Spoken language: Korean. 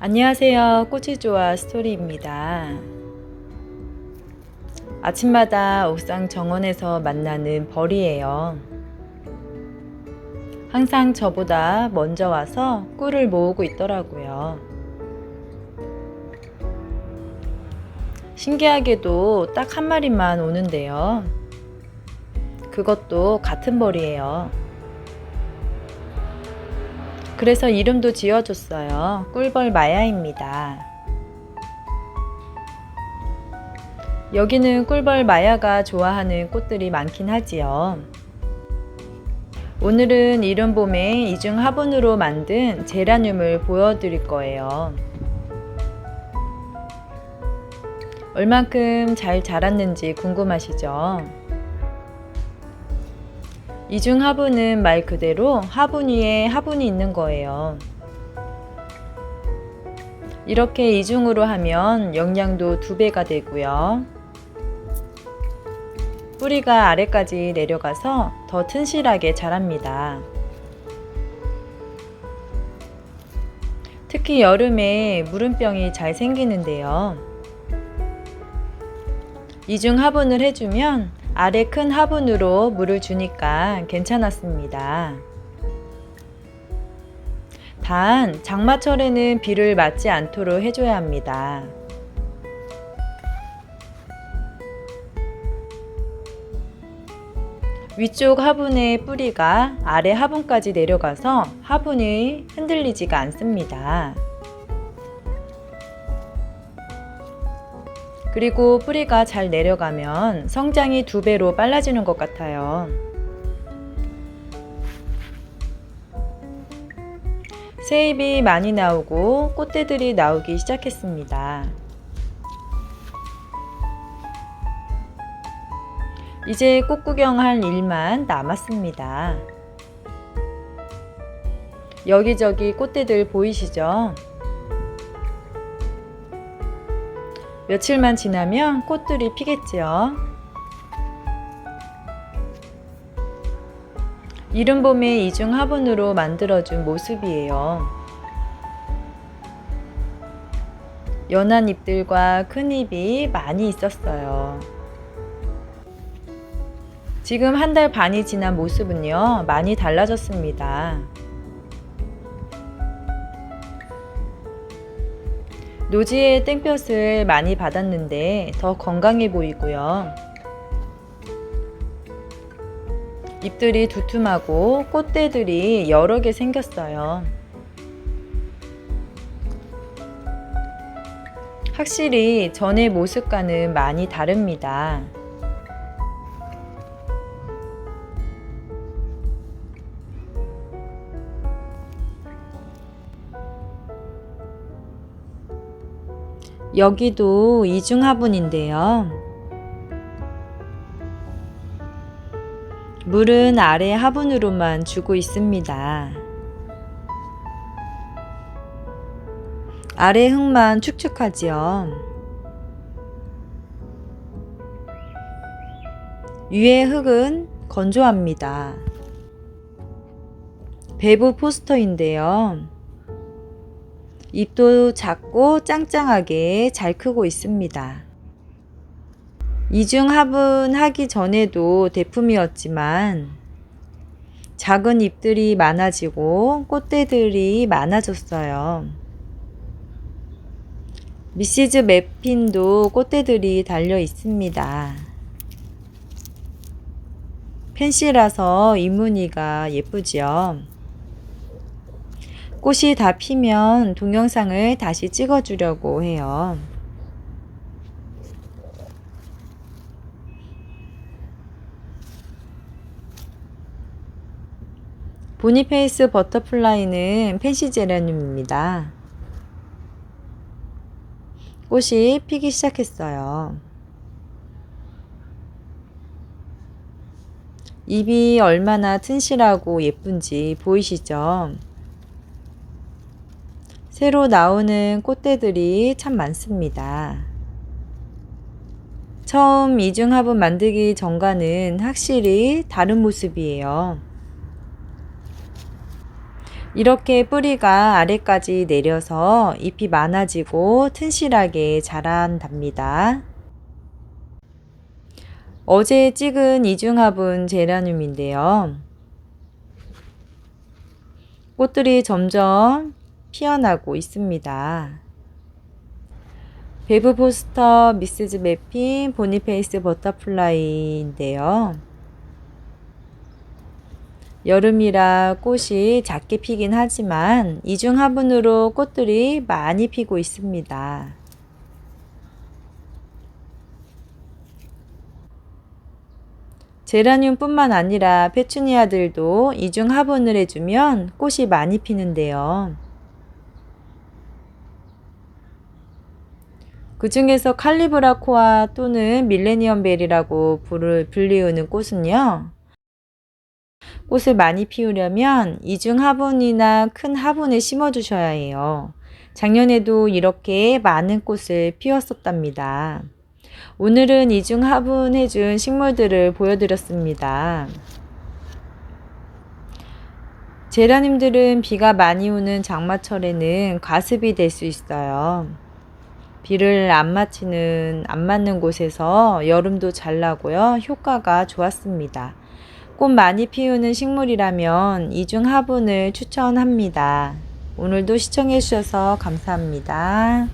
안녕하세요. 꽃이 좋아 스토리입니다. 아침마다 옥상 정원에서 만나는 벌이에요. 항상 저보다 먼저 와서 꿀을 모으고 있더라고요. 신기하게도 딱 한 마리만 오는데요. 그것도 같은 벌이에요. 그래서 이름도 지어줬어요. 꿀벌 마야입니다. 여기는 꿀벌 마야가 좋아하는 꽃들이 많긴 하지요. 오늘은 이른 봄에 이중 화분으로 만든 제라늄을 보여드릴 거예요. 얼만큼 잘 자랐는지 궁금하시죠? 이중 화분은 말 그대로 화분 위에 화분이 있는 거예요. 이렇게 이중으로 하면 영양도 두 배가 되고요. 뿌리가 아래까지 내려가서 더 튼실하게 자랍니다. 특히 여름에 물음병이 잘 생기는데요. 이중 화분을 해주면 아래 큰 화분으로 물을 주니까 괜찮았습니다. 단, 장마철에는 비를 맞지 않도록 해줘야 합니다. 위쪽 화분의 뿌리가 아래 화분까지 내려가서 화분이 흔들리지가 않습니다. 그리고 뿌리가 잘 내려가면 성장이 두 배로 빨라지는 것 같아요. 새잎이 많이 나오고 꽃대들이 나오기 시작했습니다. 이제 꽃 구경할 일만 남았습니다. 여기저기 꽃대들 보이시죠? 며칠만 지나면 꽃들이 피겠지요. 이른 봄에 이중 화분으로 만들어준 모습이에요. 연한 잎들과 큰 잎이 많이 있었어요. 지금 한 달 반이 지난 모습은요, 많이 달라졌습니다. 노지의 땡볕을 많이 받았는데 더 건강해 보이고요. 잎들이 두툼하고 꽃대들이 여러 개 생겼어요. 확실히 전의 모습과는 많이 다릅니다. 여기도 이중 화분인데요. 물은 아래 화분으로만 주고 있습니다. 아래 흙만 축축하지요. 위의 흙은 건조합니다. 배부 포스터인데요. 잎도 작고 짱짱하게 잘 크고 있습니다. 이중 화분 하기 전에도 대품이었지만 작은 잎들이 많아지고 꽃대들이 많아졌어요. 미시즈 맵핀도 꽃대들이 달려 있습니다. 펜시라서 잎무늬가 예쁘지요. 꽃이 다 피면 동영상을 다시 찍어주려고 해요. 보니페이스 버터플라이는 펜시제라늄입니다. 꽃이 피기 시작했어요. 잎이 얼마나 튼실하고 예쁜지 보이시죠? 새로 나오는 꽃대들이 참 많습니다. 처음 이중 화분 만들기 전과는 확실히 다른 모습이에요. 이렇게 뿌리가 아래까지 내려서 잎이 많아지고 튼실하게 자란답니다. 어제 찍은 이중화분 제라늄인데요. 꽃들이 점점 피어나고 있습니다. 베브 포스터, 미스즈 매핀, 보니페이스 버터플라이인데요. 여름이라 꽃이 작게 피긴 하지만 이중 화분으로 꽃들이 많이 피고 있습니다. 제라늄뿐만 아니라 페추니아들도 이중 화분을 해주면 꽃이 많이 피는데요. 그 중에서 칼리브라 코아 또는 밀레니엄 벨이라고 불리우는 꽃은요. 꽃을 많이 피우려면 이중 화분이나 큰 화분에 심어 주셔야 해요. 작년에도 이렇게 많은 꽃을 피웠었답니다. 오늘은 이중 화분해 준 식물들을 보여드렸습니다. 제라님들은 비가 많이 오는 장마철에는 과습이 될 수 있어요. 비를 안 맞히는, 안 맞는 곳에서 여름도 잘 나고요. 효과가 좋았습니다. 꽃 많이 피우는 식물이라면 이중 화분을 추천합니다. 오늘도 시청해 주셔서 감사합니다.